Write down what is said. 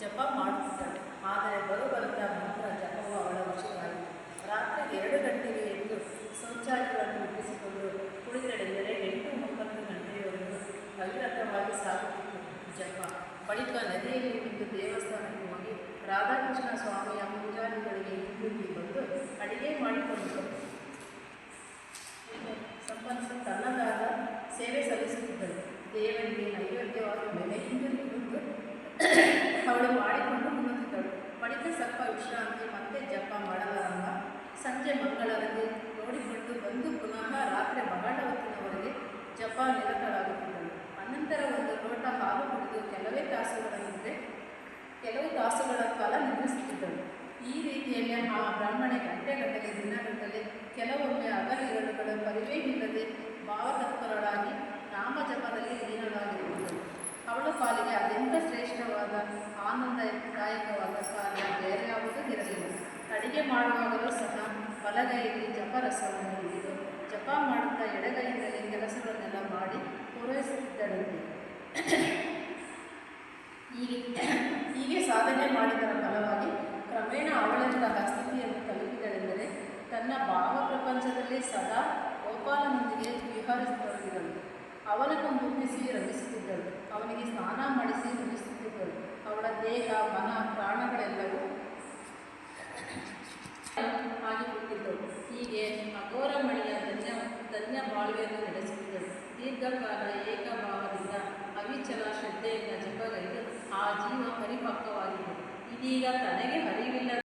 ಜಪ ಮಾಡುತ್ತಿದ್ದಳು. ಆದರೆ ಬರುಬರುತ್ತಾ ಮಾತ್ರ ಜಪವು ಅವಳ ವಶವಾಯಿತು ರಾತ್ರಿ ಎರಡು ಗಂಟೆಗೆ ಎದ್ದು ಶೌಚಾಲಯಗಳನ್ನು ಬಳಿಕ ನದಿಯಲ್ಲಿ ಬಿದ್ದು ದೇವಸ್ಥಾನಕ್ಕೆ ಹೋಗಿ ರಾಧಾಕೃಷ್ಣ ಸ್ವಾಮಿಯ ಪೂಜಾರಿಗಳಿಗೆ ಹಿಂದಿರುಗಿ ಬಂದು ಅಡಿಗೆ ಮಾಡಿಕೊಂಡು ಸಂಪನ್ನಿಸಿ ತನ್ನದಾದ ಸೇವೆ ಸಲ್ಲಿಸುತ್ತಿದ್ದಳು. ದೇವರಿಗೆ ನೈವೇದ್ಯವಾದ ಬೆಲೆ ಹಿಂದಿರುಗಿ ಬಂದು ಅವಳು ಮಾಡಿಕೊಂಡು ಮುಂದಿದ್ದಳು ಬಳಿಕ ಸ್ವಲ್ಪ ವಿಶ್ರಾಂತಿ ಮತ್ತೆ ಆ ಬ್ರಾಹ್ಮಣೆ ಗಂಟೆಗಟ್ಟಲೆ ದಿನಗಟ್ಟಲೆ ಕೆಲವೊಮ್ಮೆ ಅಗಲಿರಳುಗಳ ಪರಿವೇಹಿಲ್ಲದೆ ಭಾವತತ್ಪರಳಾಗಿ ನಾಮಜಪದಲ್ಲಿ ಲೀನಳಾಗಿರುವುದು ಅವಳ ಪಾಲಿಗೆ ಅತ್ಯಂತ ಶ್ರೇಷ್ಠವಾದ ಆನಂದದಾಯಕವಾದ ಕಾರ್ಯ ಬೇರೆ ಯಾವುದೂ ಇರಲಿಲ್ಲ ಅಡಿಗೆ ಮಾಡುವಾಗಲೂ ಸಹ ಬಲಗೈಯಲ್ಲಿ ಜಪರಸವನ್ನು ಹಿಡಿದು ಜಪ ಮಾಡುತ್ತಾ ಎಡಗೈಯಿಂದಲೇ ಕೆಲಸಗಳನ್ನೆಲ್ಲ ಮಾಡಿ ಪೂರೈಸುತ್ತಿದ್ದಳಂತೆ ಹೀಗೆ ಹೀಗೆ ಸಾಧನೆ ಮಾಡಿದರ ಪ್ರಪಂಚದಲ್ಲಿ ಸದಾ ಗೋಪಾಲನೊಂದಿಗೆ ವಿಹರಿಸತೊಡಗಿದಳು ಅವನನ್ನು ಮುಟ್ಟಿಸಿ ರಮಿಸುತ್ತಿದ್ದಳು. ಅವನಿಗೆ ಸ್ನಾನ ಮಾಡಿಸಿ ಮುಗಿಸುತ್ತಿದ್ದಳು ಅವಳ ದೇಹ, ಮನ, ಪ್ರಾಣಗಳೆಲ್ಲವೂ ಆಗಿಬಿಟ್ಟಿದ್ದಳು ಹೀಗೆ ಅಘೋರಮಣಿಯ ಧನ್ಯ ಧನ್ಯ ಬಾಳ್ವೆಯನ್ನು ನಡೆಸುತ್ತಿದ್ದಳು. ದೀರ್ಘಕಾಲ ಏಕಭಾವದಿಂದ ಅವಿಚಲ ಶ್ರದ್ಧೆಯಿಂದ ಜಪಗೈದು ಆ ಜೀವ ಪರಿಪಕ್ವವಾಗಿದೆ ಇದೀಗ ತನಗೆ